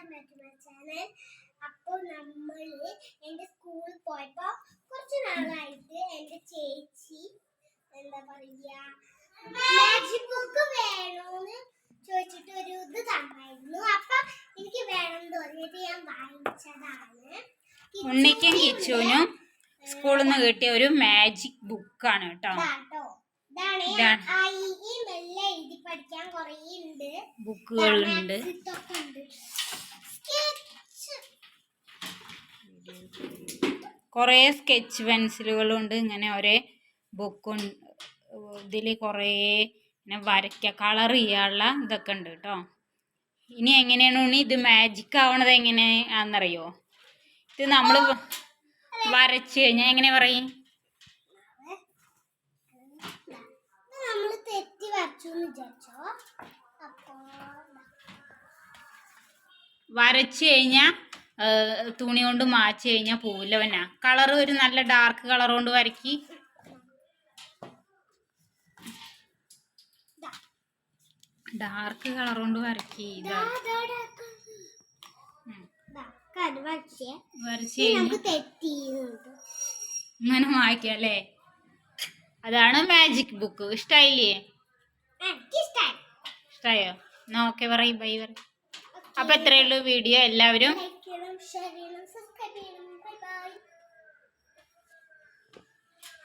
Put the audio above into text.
Welcome back to my channel അപ്പോൾ നമ്മൾ എന്റെ സ്കൂളിൽ പോയപ്പോൾ കുറച്ച് നാളായിട്ട് എന്റെ ചേച്ചി എന്താ പറയുക മാജിക് ബുക്ക് വേണോന്ന് ചോദിച്ചിട്ട് ഒരു ഇത് തന്നായിരുന്നു അപ്പൊ എനിക്ക് വേണം തോന്നിയിട്ട് ഞാൻ വാങ്ങിച്ചതാണ്. ഉണ്ണിക്കും കിച്ചുവിനും സ്കൂളിൽ നിന്ന് കിട്ടിയ ഒരു മാജിക് ബുക്കാണ് കേട്ടോ. ഇതാണ് ഇതാണ്. ആ ഈ ഈ മെല്ലെ എഴുതി പഠിക്കാൻ കുറേ ഉണ്ട്. ബുക്കുകളുണ്ട് ഇതൊക്കെ ഉണ്ട് സ്കെച്ച് കുറേ സ്കെച്ച് പെൻസിലുകളുണ്ട്. ഇങ്ങനെ ഒരേ ബുക്ക് ഇതിൽ കുറേ ഇങ്ങനെ വരയ്ക്ക കളർ ചെയ്യാനുള്ള ഇതൊക്കെ ഉണ്ട് കേട്ടോ ഇനി എങ്ങനെയാണ് ഉണ്ണി ഇത് മാജിക് ആവണത് എങ്ങനെയാണെന്നറിയോ ഇത് നമ്മൾ വരച്ച് കഴിഞ്ഞാൽ എങ്ങനെ പറയും? വരച്ചു കഴിഞ്ഞാൽ തുണി കൊണ്ട് മാച്ച് കഴിഞ്ഞാൽ പോവില്ലവനാ കളർ ഒരു നല്ല ഡാർക്ക് കളർ കൊണ്ട് വരക്കി. ഡാർക്ക് കളർ കൊണ്ട് വരക്കി. ഇതാ. ഇങ്ങനെ വായിക്കാം അല്ലേ? അതാണ് മാജിക് ബുക്ക് ഇഷ്ടായില്ലേ? ഇഷ്ടായോ? എന്നാ ഓക്കെ പറയും ബൈ പറയും. അപ്പൊ എത്രയുള്ളൂ വീഡിയോ എല്ലാവരും ഷെയർ ചെയ്യണം സബ്സ്ക്രൈബ് ചെയ്യണം